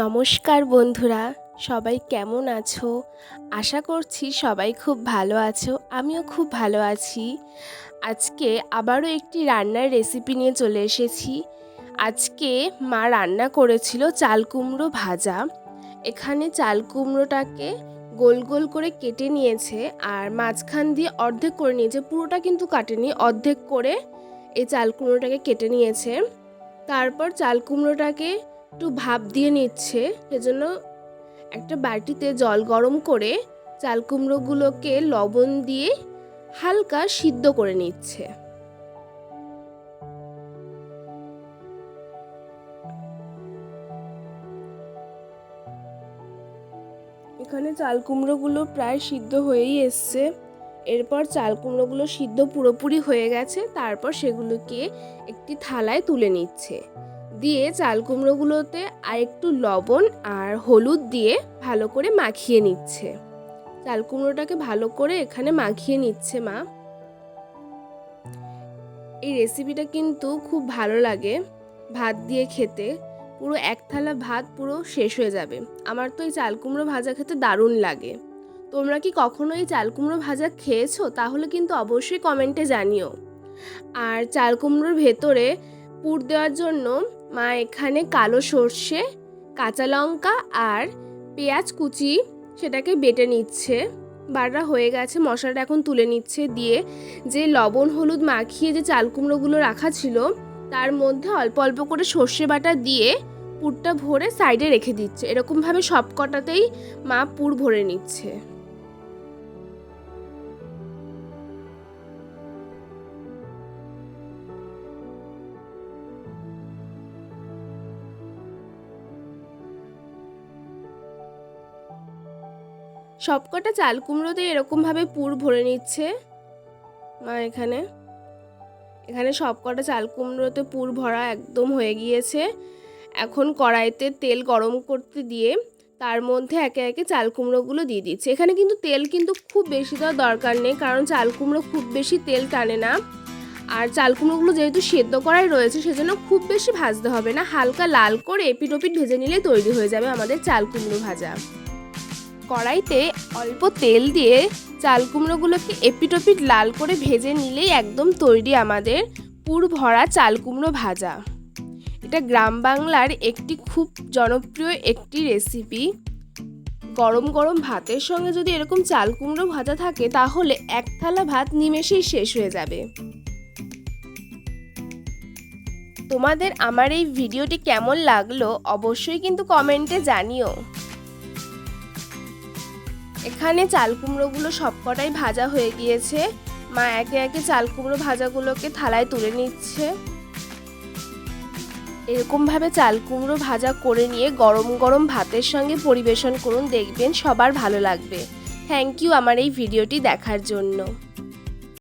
নমস্কার বন্ধুরা, সবাই কেমন আছো? আশা করছি সবাই খুব ভালো আছো, আমিও খুব ভালো আছি। আজকে আবারও একটি রান্নার রেসিপি নিয়ে চলে এসেছি। আজকে মা রান্না করেছিল চাল কুমড়ো ভাজা। এখানে চাল কুমড়োটাকে গোল গোল করে কেটে নিয়েছে আর মাঝখান দিয়ে অর্ধেক করে নিয়েছে, পুরোটা কিন্তু কাটেনি, অর্ধেক করে এই চাল কুমড়োটাকে কেটে নিয়েছে। তারপর চাল কুমড়োটাকে একটু ভাপ দিয়ে নিচ্ছে, সেজন্য একটা বাটিতে জল গরম করে চাল কুমড়োগুলোকে লবণ দিয়ে হালকা সিদ্ধ করে নিচ্ছে। এখানে চাল কুমড়োগুলো প্রায় সিদ্ধ হয়েই এসছে। এরপর চাল কুমড়োগুলো সিদ্ধ পুরোপুরি হয়ে গেছে, তারপর সেগুলোকে একটি থালায় তুলে নিচ্ছে। দিয়ে চাল কুমড়োগুলোতে আর একটু লবণ আর হলুদ দিয়ে ভালো করে মাখিয়ে নিচ্ছে। চাল কুমড়োটাকে ভালো করে এখানে মাখিয়ে নিচ্ছে মা। এই রেসিপিটা কিন্তু খুব ভালো লাগে। ভাত দিয়ে খেতে পুরো এক থালা ভাত পুরো শেষ হয়ে যাবে। আমার তো এই চাল কুমড়ো ভাজা খেতে দারুণ লাগে। তোমরা কি কখনো এই চাল কুমড়ো ভাজা খেয়েছো? তাহলে কিন্তু অবশ্যই কমেন্টে জানিও। আর চাল কুমড়োর ভেতরে পুর দেওয়ার জন্য মা এখানে কালো সর্ষে, কাঁচা লঙ্কা আর পেঁয়াজ কুচি সেটাকে বেটে নিচ্ছে। বাটা হয়ে গেছে, মশলাটা এখন তুলে নিচ্ছে দিয়ে যে লবণ, হলুদ মাখিয়ে যে চাল কুমড়োগুলো রাখা ছিল, তার মধ্যে অল্প অল্প করে সর্ষে বাটা দিয়ে পুরটা ভরে সাইডে রেখে দিচ্ছে। এরকমভাবে সব কটাতেই মা পুর ভরে নিচ্ছে। সবকটা চাল কুমড়োতে এরকমভাবে পুর ভরে নিচ্ছে। মা, এখানে। এখানে সবকটা চাল কুমড়োতে পুর ভরা একদম হয়ে গিয়েছে। এখন কড়াইতে তেল গরম করতে দিয়ে তার মধ্যে একে একে চাল কুমড়োগুলো দিয়ে দিচ্ছে। এখানে কিন্তু তেল কিন্তু খুব বেশি দেওয়ার দরকার নেই, কারণ চাল কুমড়ো খুব বেশি তেল টানে না। আর চাল কুমড়োগুলো যেহেতু সেদ্ধ করাই রয়েছে, সেজন্য খুব বেশি ভাজতে হবে না। হালকা লাল করে এপিট ওপিট ভেজে নিলে তৈরি হয়ে যাবে আমাদের চাল কুমড়ো ভাজা। কড়াইতে অল্প তেল দিয়ে চাল কুমড়োগুলোকে এপিটোপিট লাল করে ভেজে নিলেই একদম তৈরি আমাদের পুর ভরা চাল কুমড়ো ভাজা। এটা গ্রাম বাংলার একটি খুব জনপ্রিয় একটি রেসিপি। গরম গরম ভাতের সঙ্গে যদি এরকম চাল কুমড়ো ভাজা থাকে তাহলে এক থালা ভাত নিমেষেই শেষ হয়ে যাবে। তোমাদের আমার এই ভিডিওটি কেমন লাগল অবশ্যই কিন্তু কমেন্টে জানিও। এখানে চাল কুমড়োগুলো সবকটাই ভাজা হয়ে গিয়েছে। মা একে একে চাল কুমড়ো ভাজাগুলোকে থালায় তুলে নিচ্ছে। এরকমভাবে চাল কুমড়ো ভাজা করে নিয়ে গরম গরম ভাতের সঙ্গে পরিবেশন করুন। দেখবেন সবার ভালো লাগবে। থ্যাংক ইউ আমার এই ভিডিওটি দেখার জন্য।